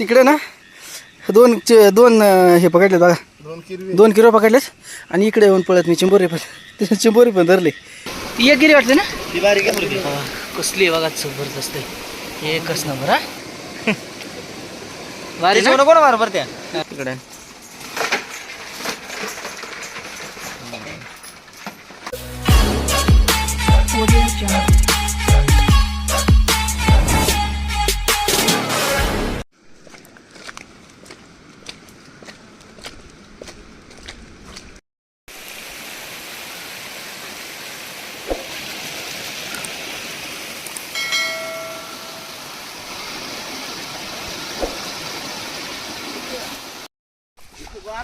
तिकडे ना दोन चे- दोन हे पकडले बघा. दोन किलो पकडलेत आणि इकडे येऊन पळत मी चिंबोरी पण. तिथे चिंबोरी पण धरले. ती एक गिरी वाटली ना? ती बारीक कसली बघा जबरदस्त एकच नंबर हा. त्याच्यावर कोण मार बरं त्या? तिकडे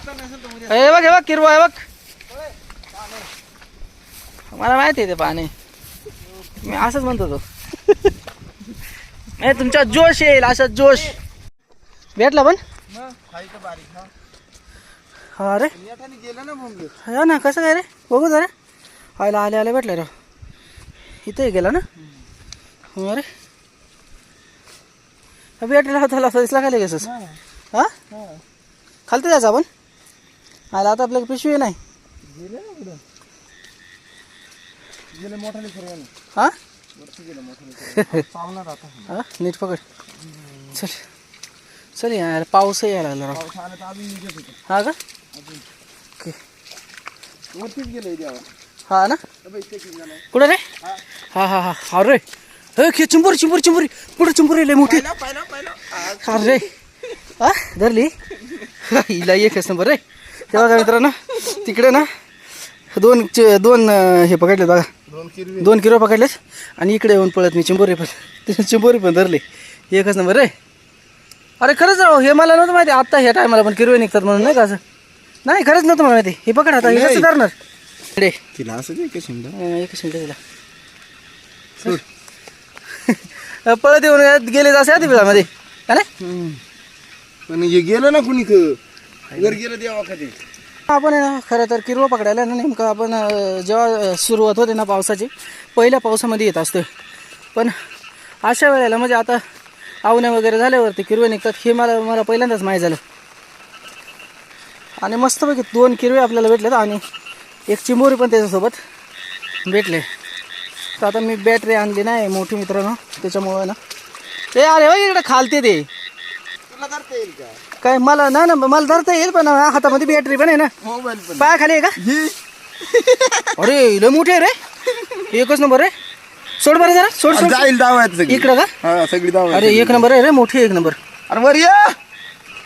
हे बघ हे बघ किरवा आहे बघ. मला माहिती आहे ते पाणी. मी असंच म्हणतो तो. नाही तुमचा जोश येईल असा जोश. भेटला पण? हा रे गेलं ना बोंबले हा ना कसं काय रे? बघू जरा. आयला आले आले भेटले राव इथे गेला ना? हो अरे. हा, भेटला होता दिसला काय लगेच हा? खालती जायचं आपण? आला आता आपल्याला पिशवी नाही. गेले ना पुढं गेले मोठाले फिरवायला. हा? वरती गेलं मोठाले पावणार आता. हा? नीट पकड. चल. चल यार पाऊस यायला लागला राव. पाऊस आला तर अजून निघत होतं. हा का? ओके. वरतीच गेलं द्यावा हा ना? कुठं रे? हा. हा हा हा. रे हे खे चिंबोरी चिंबोरी चिंबोरी. पुढे चिंबोरी लय मोठी? पाहिलं पाहिलं हा रे हा? धरली? हिला एकच नंबर रे. तेव्हा काय मित्रांनो तिकडे ना दोन चे- दोन हे पकडले बघा. दोन किलो पकडलेत आणि इकडे येऊन पळत मी चिंबोरी पण. तिथे चिंबोरी पण धरले. एकच नंबर रे. अरे खरंच राव हे मला नव्हतं माहिती. आत्ता ह्या टायमाला पण किरवे निघतात म्हणून नाही का असं? नाही खरंच नव्हतं मला माहिती. हे पकड आता हे कसं धरणार? इकडे. तिला असं नाही का शिंदा अं, एकच मिनिट तिला. पळत येऊन गेले असे आधी बिळामध्ये का नाही पण हे गेलं ना कुणी वर गेलं देवा कधी आपण आहे ना खरं तर किरवा पकडायला ना नेमकं आपण जेव्हा सुरुवात होते ना पावसाची पहिल्या पावसामध्ये येत असतं पण अशा वेळेला म्हणजे आता आवण्या वगैरे झाल्यावरती किरवे निघतात हे मला मला पहिल्यांदाच माहीत झालं. आणि मस्तपैकी दोन किरवे आपल्याला भेटलेत आणि एक चिंबोरी पण त्याच्यासोबत भेटले. तर आता मी बॅटरी आणली नाही मोठी मित्रांनो त्याच्यामुळं ना. ते अरे बघ इकडे खालते ते. येईल का? काय मला ना ना मला धरता येईल पण हातामध्ये बॅटरी पण आहे ना. मोबाईल पण. पाय खाली आहे का? ही. अरे लय मोठे आहे रे. एकच नंबर रे सोड बरं जरा सोड सोड. जाईल सगळी. इकडं का? हा सगळी दावा अरे एक नंबर आहे रे मोठी एक नंबर. अरे वर या.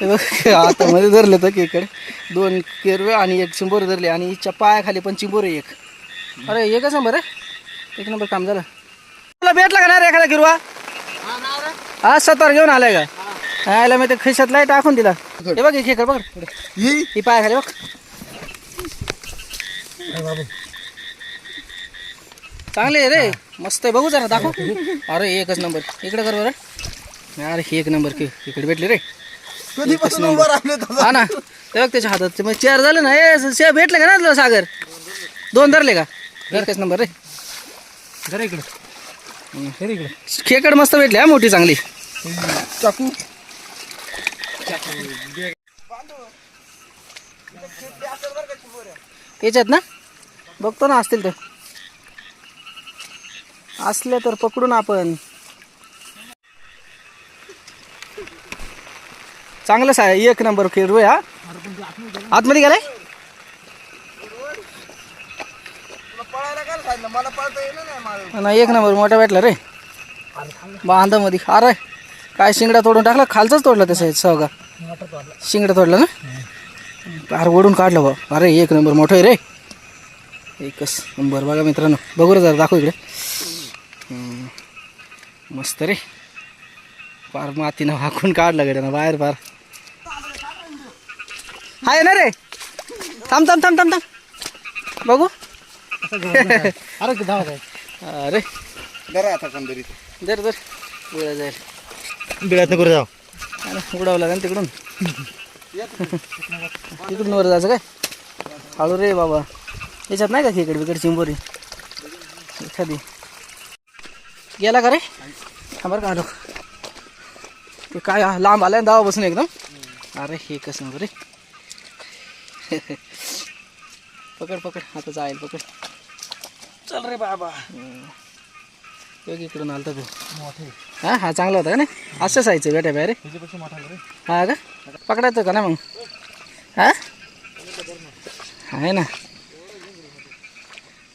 हे बघ, हातामध्ये धरले तर इकडे दोन केरवे आणि एक चिंबोरे धरले आणि हिच्या पायाखाली पण चिंबोरे एक. अरे एकच नंबर आहे. एक नंबर काम झालं. तुला भेटला का नाही रे एखादा किरवा हा सत्तर घेऊन आलाय का? आयला मी ते खिशात टाकून दिला. हे बघ खेकड बघ. ही ही पायाखाली बघ. चांगले आहे रे. मस्त आहे. बघू जरा दाखव. अरे एकच नंबर. इकडे कर बरं. अरे एक नंबर की इकडे भेटले रे. हा ना. ते बघ त्याच्या हातात. मग चार झाले ना. हे भेटले का ना तुला सागर? दोन धरले का? एकच नंबर रे. जरा इकडे. इकडे. खेकड मस्त भेटले हा मोठी चांगली. चाकू. याच्यात ना? बघतो ना असतील तर. असले तर पकडून आपण. चांगलंच आहे एक नंबर खेळू हा. आतमध्ये गेलाय? मला ना एक नंबर मोठा भेटला रे. बांधामध्ये. अरे काय शिंगडा तोडून टाकला? खालचाच तोडला तसं सहगा शिंगडा तोडला ना? अरे ओढून काढलं बा अरे एक नंबर मोठं आहे रे. एकच नंबर बघा मित्रांनो. बघू रे जरा दाखव इकडे. मस्त रे. पार मातीनं वाकून काढलं गड्या ना बाहेर पार हाय ना रे. थांब थांब थांब थांब थांब. बघू. अरे अरे. जरा दर उडा जाईल. बिळात नको जाऊ. उडावं लागेल तिकडून? तिकडून वर जायचं काय? हळू रे बाबा. याच्यात नाही का खेकड बिकड चिंबोरी? एखादी. गेला का रे? हा बरं का आलो. ते काय लांब आलाय दावा बसून एकदम? अरे हे कसं रे. पकड पकड. आता जाईल पकड. चल रे बाबा. इकडून आलता तू. हा हा चांगला होता का नाही? असं जायचं बेटा बाहेर. हा का? पकडायचं का ना मग? हा? आहे ना.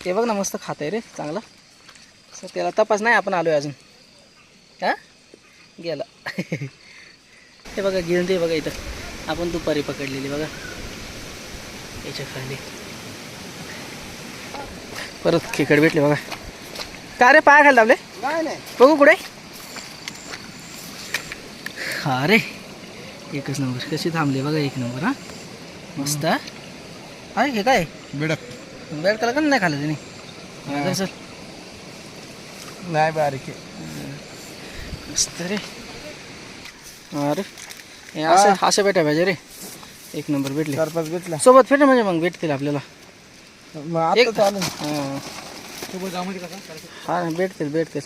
ते बघ ना मस्त खात आहे रे चांगलं. असं त्याला तपास नाही आपण आलोय अजून. हा? गेला. हे बघा घेऊन दे बघा इथं. आपण दुपारी पकडलेली बघा. याच्या खाली. परत खेकड भेटले बघा. का रे पाय खाली दाबले? बघू कुठे? हा रे. एकच नंबर कशी थांबले बघा एक नंबर हा. मस्त आहे हे काय? बेडक. बॅट कला का नाही खाल्लं त्याने चल. नाही बारीक मस्त रे. अरे असं असं भेटा पाहिजे रे. एक नंबर भेटले. चार पाच भेटला सोबत भेट म्हणजे मग भेटतील आपल्याला. मग आता एक चालू हा हा भेटतील भेटतील.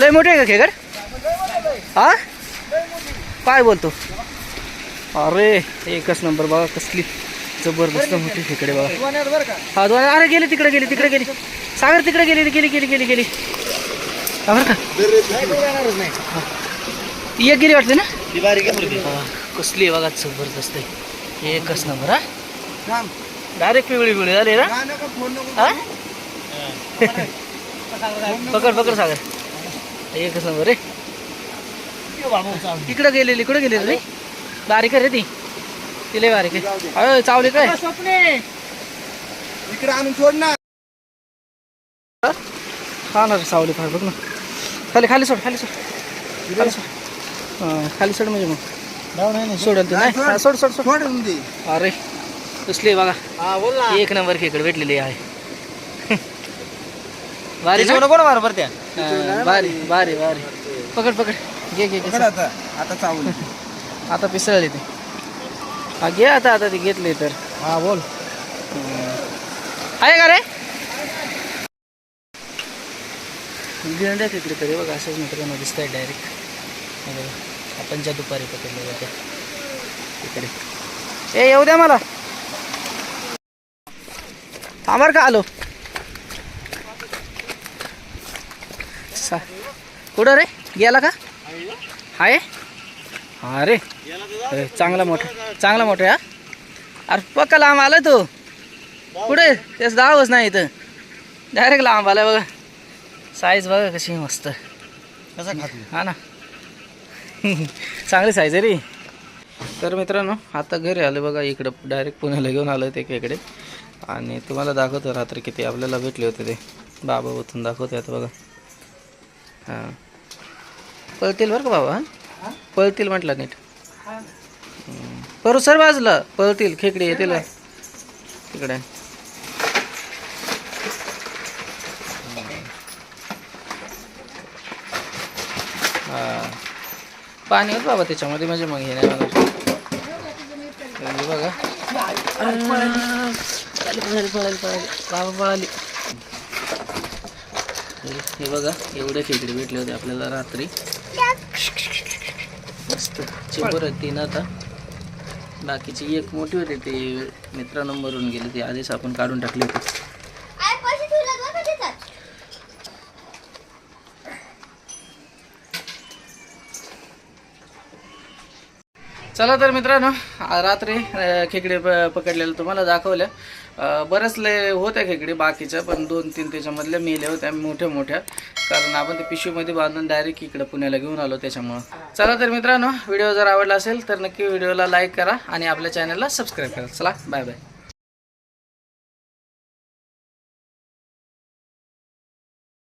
लय मोठे आहे का खेकड हा? काय बोलतो? अरे एकच नंबर बघा कसली जबरदस्त मोठी खेकडे बघा. बरं का? हा दोन अरे गेली तिकडे गेली तिकडे गेली. सागर तिकडे गेली गेली गेली गेली गेली. बरं का? एक गेली वाटते ना? कसली बघा जबरदस्त आहे. एकच नंबर हा. डायरेक्ट पिवळी पिवळी झाली ना? हा? पकड पकड सागर एकच नंबर रे. तिकडं गेलेली इकडं गेलेली रे? बारीक रे ती. तिला बारीक आहे. अय चावली काय? इकडे आणून सोड ना. हा ना सावली फार बघ ना. खाली खाली सोड खाली सोड. खाली सोड. हा, खाली सोड म्हणजे मग. सोडल ते नाही? सोड. सोड सोड. अरे. कसली बघा. हा बोल ना. एक नंबर खेकड भेटलेली आहे. भारी ना? नको मार बरं त्या? हा, भारी भारी भारी. पकड पकड. घे घे आता. आता चावून. आता पिसळली ती. हा घे आता आता ती घेतली तर. हा बोल. आहे का रे? गिरंड्या तिकडे तरी बघा असंच मित्रांनो दिसत आहे डायरेक्ट आपण ज्या दुपारी पकडले होते तिकडे ए येऊ द्या मला. का आलो? सा. कुठं रे? गेला का? आहे हा रे चांगला मोठा चांगला मोठा आहे हा? अरे पक्का लांब आला तू. कुठे? तेच दावच नाही इथं. डायरेक्ट लांब आलाय बघा. साईज बघा कशी मस्त. हा ना. चांगली साईज आहे रे. तर मित्रांनो आता घरी आलं बघा. इकडं डायरेक्ट पुण्याला घेऊन आलं ते इकडे. आणि तुम्हाला दाखवतो रात्री किती आपल्याला भेटले होते ते. बाबा उठून दाखवते आता बघा. हां. पळतील बरं का बाबा? हां? पळतील म्हटलं नीट. परू सर बाजूला पळतील. खेकडे येतील. तिकडे हा. पाणी होत बाबा त्याच्यामध्ये म्हणजे मग हे नाही बघा. बघा. पळाली पळाली पळाली पळाली. बाबा पळाली. हे- बघा एवढे खेकडे भेटले होते आपल्याला रात्री. मस्त. चिपर तीन आता. बाकीची एक मोठी होती ते मित्रांनो गेली ती आधीच आपण काढून टाकली होती. चला तर मित्रांनो रात्री खेकडे प- पकडलेलं तुम्हाला दाखवल्या बरंच बऱ्याच लय होत्या खेकडे बाकीच्या पण दोन तीन त्याच्यामधल्या मेल्या होत्या मोठ्या मोठ्या. कारण आपण ते पिशवीमध्ये बांधून डायरेक्ट इकडे पुण्याला घेऊन आलो त्याच्यामुळं. चला तर मित्रांनो व्हिडिओ जर आवडला असेल तर नक्की व्हिडिओला लाईक करा आणि आपल्या चॅनलला सबस्क्राईब करा. चला बाय बाय